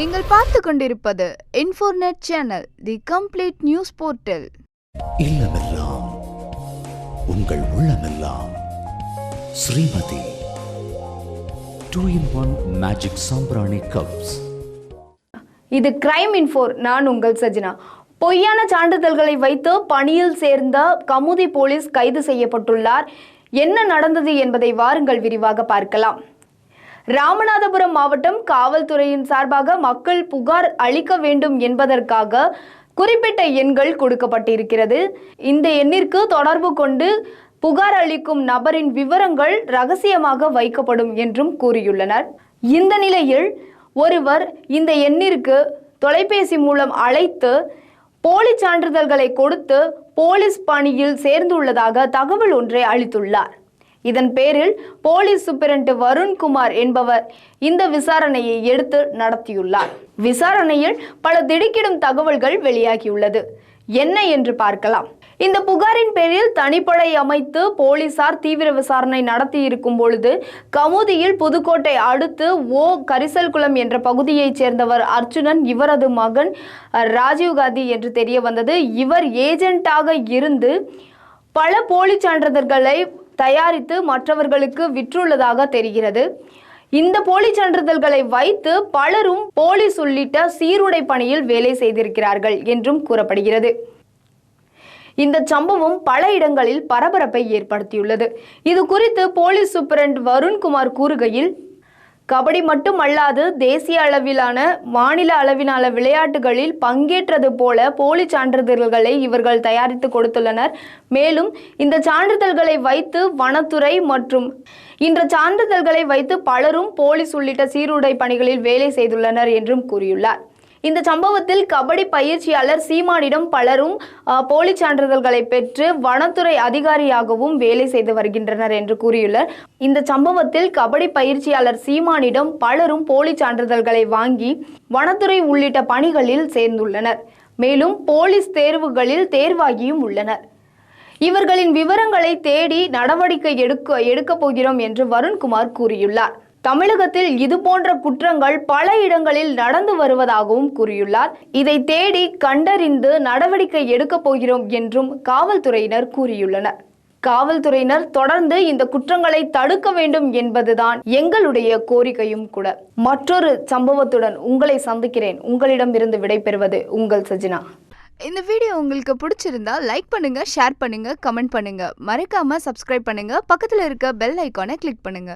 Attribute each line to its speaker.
Speaker 1: நீங்கள் பார்த்து கொண்டிருப்பது Infornet channel the complete news portal
Speaker 2: இல்லமெல்லாம் உங்கள் உள்ளமெல்லாம். Shrimati two in one magic சாம்பிராணி கப்ஸ்
Speaker 3: இது கிரைம் இன்ஃபோர் நான் உங்கள் சஜினா. பொய்யான சான்றிதழ்களை வைத்து பணியில் சேர்ந்த கமுதி போலீஸ் கைது செய்யப்பட்டுள்ளார். என்ன நடந்தது என்பதை வாருங்கள் விரிவாக பார்க்கலாம். ராமநாதபுரம் மாவட்டம் காவல்துறையின் சார்பாக மக்கள் புகார் அளிக்க வேண்டும் என்பதற்காக குறிப்பிட்ட எண்கள் கொடுக்கப்பட்டிருக்கிறது. இந்த எண்ணிற்கு தொடர்பு கொண்டு புகார் அளிக்கும் நபரின் விவரங்கள் ரகசியமாக வைக்கப்படும் என்றும் கூறியுள்ளனர். இந்த நிலையில் ஒருவர் இந்த எண்ணிற்கு தொலைபேசி மூலம் அழைத்து போலி சான்றிதழ்களை கொடுத்து போலீஸ் பணியில் சேர்ந்துள்ளதாக தகவல் ஒன்றை அளித்துள்ளார். இதன் பேரில் போலீஸ் சூப்பரண்ட் வருண்குமார் என்பவர் இந்த விசாரணையை எடுத்து நடத்தியுள்ளார். விசாரணையில் பல திடுக்கிடும் தகவல்கள் வெளியாகியுள்ளது. என்ன என்று பார்க்கலாம். இந்த புகாரின் பேரில் தனிப்படை அமைத்து போலீசார் தீவிர விசாரணை நடத்தி இருக்கும் பொழுது கமுதியில் புதுக்கோட்டை அடுத்து ஓ. கரிசல்குளம் என்ற பகுதியைச் சேர்ந்தவர் அர்ஜுனன் இவரது மகன் ராஜீவ்காந்தி என்று தெரிய வந்தது. இவர் ஏஜென்ட்டாக இருந்து பல போலி சான்றிதழ்களை தயாரித்து மற்றவர்களுக்கு விற்றுள்ளதாக தெரிகிறது. இந்த போலி சான்றிதழ்களை வைத்து பலரும் போலீஸ் உள்ளிட்ட சீருடை பணியில் வேலை செய்திருக்கிறார்கள் என்றும் கூறப்படுகிறது. இந்த சம்பவம் பல இடங்களில் பரபரப்பை ஏற்படுத்தியுள்ளது. இது குறித்து போலீஸ் சூப்பரண்ட் வருண்குமார் கூறுகையில் கபடி மட்டுமல்லாது தேசிய அளவிலான மாநில அளவிலான விளையாட்டுகளில் பங்கேற்றது போல போலி சான்றிதழ்களை இவர்கள் தயாரித்து கொடுத்துள்ளனர். மேலும் இந்த சான்றிதழ்களை வைத்து வனத்துறை மற்றும் இந்த சான்றிதழ்களை வைத்து பலரும் போலீஸ் உள்ளிட்ட சீருடை பணிகளில் வேலை செய்துள்ளனர் என்றும் கூறியுள்ளார். இந்த சம்பவத்தில் கபடி பயிற்சியாளர் சீமானிடம் பலரும் போலி சான்றிதழ்களை பெற்று வனத்துறை அதிகாரியாகவும் வேலை செய்து வருகின்றனர் என்று கூறியுள்ளார். இந்த சம்பவத்தில் கபடி பயிற்சியாளர் சீமானிடம் பலரும் போலி சான்றிதழ்களை வாங்கி வனத்துறை உள்ளிட்ட பணிகளில் சேர்ந்துள்ளனர். மேலும் போலீஸ் தேர்வுகளில் தேர்வாகியும் உள்ளனர். இவர்களின் விவரங்களை தேடி நடவடிக்கை எடுக்க எடுக்கப் போகிறோம் என்று வருண்குமார் கூறியுள்ளார். தமிழகத்தில் இது போன்ற குற்றங்கள் பல இடங்களில் நடந்து வருவதாகவும் கூறியுள்ளார். இதை தேடி கண்டறிந்து நடவடிக்கை எடுக்கப் போகிறோம் என்றும் காவல்துறையினர் கூறியுள்ளனர். காவல்துறையினர் தொடர்ந்து இந்த குற்றங்களை தடுக்க வேண்டும் என்பதுதான் எங்களுடைய கோரிக்கையும் கூட. மற்றொரு சம்பவத்துடன் உங்களை சந்திக்கிறேன். உங்களிடமிருந்து விடைபெறுவது உங்கள் சஜினா.
Speaker 1: இந்த வீடியோ உங்களுக்கு பிடிச்சிருந்தா லைக் பண்ணுங்க ஷேர் பண்ணுங்க கமெண்ட் பண்ணுங்க. மறக்காம சப்ஸ்கிரைப் பண்ணுங்க. பக்கத்தில் இருக்க பெல் ஐக்கானை கிளிக் பண்ணுங்க.